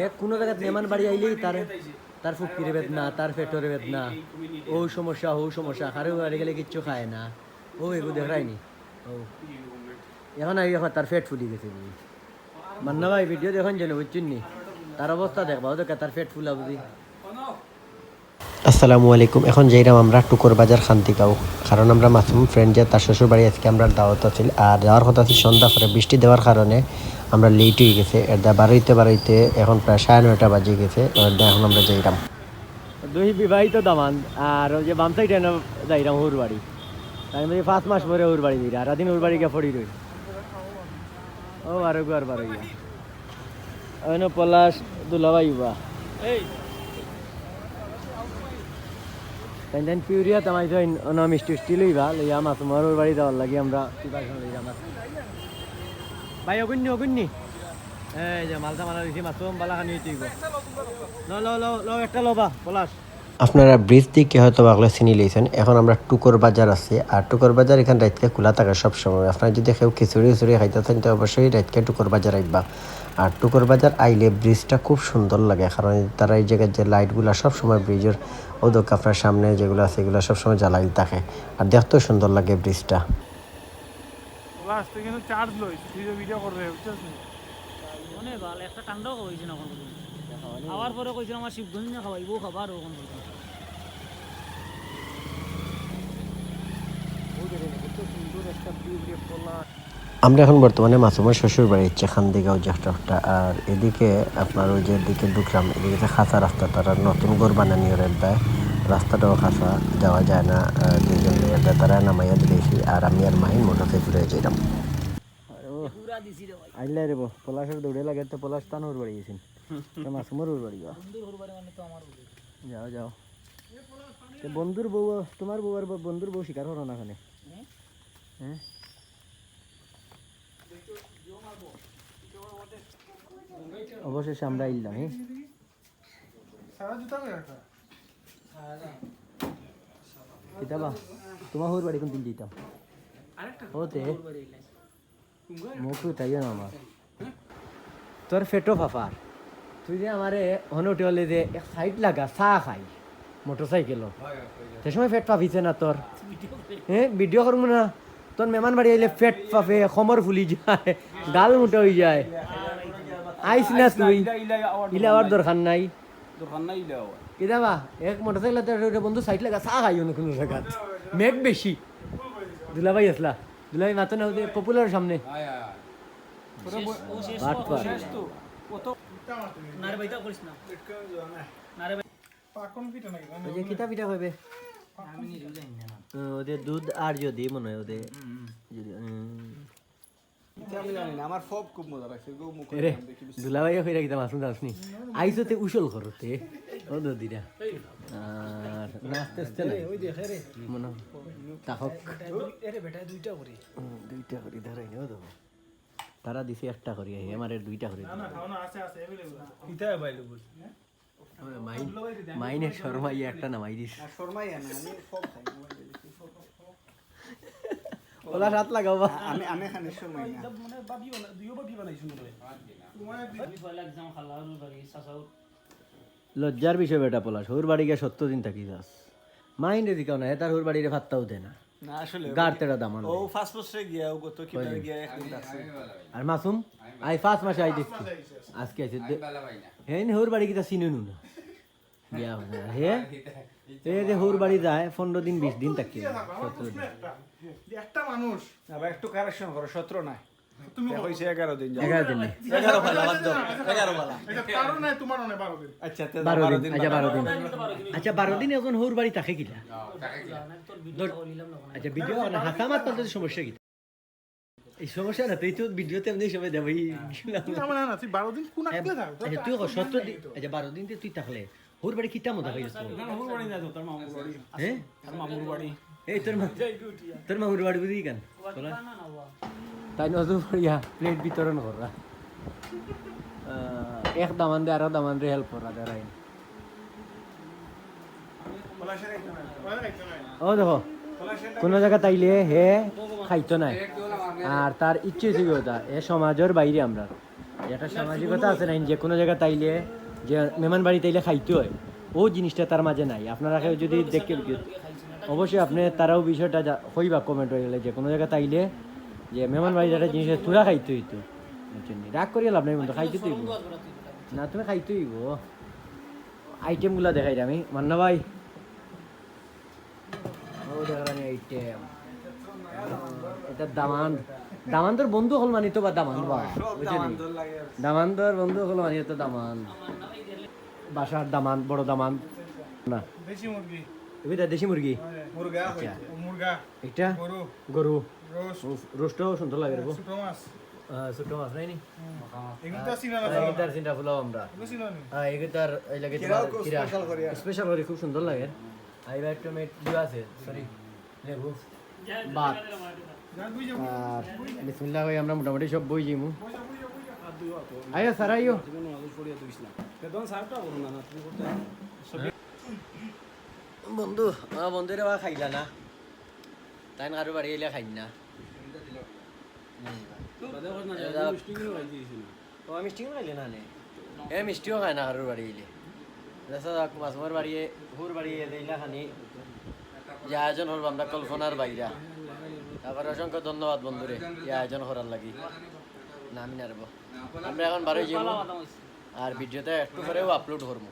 এ কোনো জায়গায় মেহমান বাড়ি আইলেই তার তার ফুকির বেদনা, তার পেটর বেদনা। ও সমস্যা ও সমস্যা কারও বাড়ি গেলে কিচ্ছু খায় না। ও এগু দেখায়নি। ও। এখন আই এখন তার পেট ফুলি গেছে বুঝি। মান্না ভাই ভিডিও দেখুন যেন বুঝছেন নি? তার অবস্থা দেখবা ও তার পেট ফুলা বুঝি। আসসালামু আলাইকুম, এখন যাইরাম আমরা টুকুর বাজার খান্তিগাঁও। কারণ আমরা মাসুম ফ্রেন্ড যে তার শ্বশুর বাড়ি আজকে আমরা দাওয়াত আছিল আর যাওয়ার কথা ছিল সন্ধ্যা পরে বৃষ্টি দেওয়ার কারণে। আমরা লেট হয়ে গেছে। দা বাড়াইতে বাড়াইতে এখন প্রায় সাড়ে নয়টা বাজে গেছে। এখন আমরা যাইরাম দুই বিবাহিত দামান, আর ওই যে বাম সাইডে না যাইরাম ওর বাড়ি। আমি বলি পাঁচ মাস পরে ওর বাড়ি দিই আর দিন ওর বাড়ি গিয়ে পড়ি রই। ও আর আর বারো গিয়া ওই পলাশ দুলাবাই বা তাই দেন পিউরিয়া তামাই তো অন মিষ্টি মিষ্টি লইবা লইয়া মাছ তোমার ওর বাড়ি যাওয়ার লাগে আমরা ভাই অগুন্নি অগুন্নি এই যে মালটা মালা দিছি মাছুম বালা খানি হইতে ল ল ল ল, একটা লবা, পলাশ। আপনারা ব্রিজ দিকে হয়তো বাগলা চিনি লইছেন, এখন আমরা টুকর বাজার আছে, আর টুকুর বাজার এখান রাইতকে খোলা থাকে সবসময় আপনারা যদি কেউ খিচুড়ি খিচুড়ি খাইতেছেন তো অবশ্যই রাইতকে টুকর বাজার আইবা। আর টুকর বাজার আইলে ব্রিজটা খুব সুন্দর লাগে, কারণ তারা এই জায়গার যে লাইটগুলো সবসময় ব্রিজের ওদক আপনার সামনে যেগুলো আছে, এগুলো সবসময় জ্বালাই থাকে। আর দেখতেও সুন্দর লাগে ব্রিজটা। লাস্ট কিন্তু চার্জ লই ভিডিও ভিডিও করবে বুঝছিস অনেক ভালো একটা না কোনো খাওয়ার পরে কইছিল আমার শিবগঞ্জ না খাওয়াইবো খাবার আমরা এখন বর্তমানে মাসুমের শ্বশুর বাড়ি ইচ্ছে খান্দিগাঁও জ্যেষ্ঠটা আর এদিকে আপনার ওই যে দিকে ঢুকলাম এদিকে যে খাঁচা রাস্তা তারা নতুন ঘর বানানি ওর দেয়। রাস্তাটাও খাসা যাওয়া যায় না লোকের দেয় তারা নামাইয়া দিয়েছি আর আমি আর মাই মোটর সাইকেলে যাইলাম পুরা দিছি রে আইলে রে বো পলাশের দৌড়ে লাগে তো পলাশ তান ওর বাড়ি গেছেন। মাসুমর ওর বাড়ি মানে যাও যাও। তো বন্ধুর বউ তোমার বউ আর বন্ধুর বউ শিকার হলো না খানে হ্যাঁ? অবশেষে আমরা ইলাম হ্যাঁ রাখা কিতাবা তোমার হুর বাড়ি কোন দিন দিতাম ওতে মুখ তাইও না আমার তোর ফেটো ফাফার তুই যে আমারে হনটে হলে যে এক সাইড লাগা চা খাই মোটর সাইকেল সে সময় ফেট পাফিছে না তোর হ্যাঁ ভিডিও করব না তোর মেহমান বাড়ি আইলে ফেট পাফে খমর ফুলি যায় গাল মুটে হয়ে যায় আইস না তুই ইলে আবার দরকার নাই দোকান নাই ইলাও কিদাবা এক মোটরসাইকেল বন্ধু সাইড লাগা চা খাইও না কোনো জায়গাত। মেঘ বেশি। দুলাভাই আসলা। দুলাভাই মাতো না। পপুলার সামনে কিতা পিঠা ওদের দুধ আর যদি মনে হয় ওদের যদি দুলাভাই হয়ে রাখিতাম আসুন আসনি আইসতে উসল করতে ও দিদা আর নাচতে আসতে না ওই দেখে রে মনে তাহক এরে বেটা দুইটা করি হুম, দুইটা করি ধরাই নিও তো তারা দিছে একটা করি আই আমার দুইটা করে দিছে। খাও না আছে আছে अवेलेबल কিতা अवेलेबल আমার মাইন মাইনে শর্মাই একটা নামাই দিস শর্মাই না আমি সব খাই ওলা রাত লাগাবা আমি আমি খানি শর্মাই না মানে বাবি বানা দুইও বাবি বানাইছো মনে হয় আমি পয়লা এক্সাম খালা হল বাড়ি সাসাও লজ্জার বিষয় বেটা পলা সৌর বাড়ি গিয়ে সত্তর দিন থাকি যাস। মাইন্ডে দিকাও না তার ওর বাড়িরে ভাত্তাও দে না। না আসলে গার দামান ও ফার্স্ট বছরে গিয়া ও গত কি বারে গিয়া আর মাসুম আই ফার্স্ট মাসে আই দেখছি। আজকে আছে হে হোর বাড়ি কিতা চিনি নু না বিয়া হে এ যে হোর বাড়ি যায় পনেরো দিন বিশ দিন থাকি। সত্তর দিন। একটা মানুষ। আবার একটু কারেকশন করো 17 নাই। তুমি কইছে 11 দিন এগারো দিন। নেই 11 ভালো বাদ দাও। 11 ভালো আচ্ছা তে বারো দিন আচ্ছা দিন। আচ্ছা দিন এখন হোর বাড়ি থাকে কিনা তোর ভিডিও আচ্ছা ভিডিও না সমস্যা কি? এই সমস্যা না তুই তো ভিডিওতে এমনি সময় দেবো এই আচ্ছা তুই কর সত্তর দিন আচ্ছা বারো দিন তুই থাকলে হোর বাড়ি হয়ে যাচ্ছে? মামুর বাড়ি না তো মামুর বাড়ি। হ্যাঁ? তার মামুর বাড়ি। এই তোর মা তোর মাহুর বাড়ি বুঝি কেন? তাই নজর পড়িয়া প্লেট বিতরণ করা। এক দামান দে, আর দামান রে হেল্প করা দেয় ও, দেখো, কোনো জায়গা তাইলে হে খাইতো নাই। আর তার ইচ্ছে হয়েছে কি ওটা এ সমাজের বাইরে আমরা। একটা সামাজিকতা আছে না যে কোনো জায়গায় তাইলে, যে মেহমান বাড়ি তাইলে খাইতে হয়, ও জিনিসটা তার মাঝে নাই। আপনারা যদি দেখে, অবশ্যই আপনি তারাও বিষয়টা হইবা কমেন্ট হয়ে গেলে যে কোনো জায়গায় তাইলে যে মেহমান বাড়ি একটা জিনিস তুরা খাইতে হইতো। রাগ করিয়া লাভ নাই বন্ধু খাইতে তো হইব। না তুমি খাইতে হইব। আইটেমগুলো দেখাই আমি। মান্না ভাই। ও দেখালাম আইটেম। এটা দামান। দামান তোর বন্ধু হল মানি তো বা দামান বা দামান তোর বন্ধু হল মানি তো দামান। বাসার দামান বড় দামান। না। দেশি মুরগি। এটা দেশি মুরগি? মুরগা আচ্ছা। মুরগা। এটা? গরু। গরু। রোস্টও সুন্দর লাগে রে ছোট মাছ। ছোট মাছ নাই নি? এটার চিন্তা ফুলাও আমরা। হ্যাঁ এগুতার এই লাগে স্পেশাল করে। খুব সুন্দর লাগে। মেট দিও আছে সরি লেবু। ভাত। আর বিসমিল্লাহ ভাই আমরা মোটামুটি সব বই যাইমু আইও স্যার আইও বন্ধু আমার বন্ধুরে বা খাইলা না? তাই কারও বাড়ি এলে খাই না মিষ্টিও খাইলে না নে? এ মিষ্টিও খায় না কারোর বাড়ি এলে মাসুমার বাড়ি হুর বাড়ি এলে খানি। যে আয়োজন হল আমরা কল্পনার বাইরা তারপরে অসংখ্য ধন্যবাদ বন্ধুরে এই আয়োজন করার লাগি। না আমি নারব আমরা এখন বারোই যাব আর ভিডিওতে একটু করেও আপলোড করব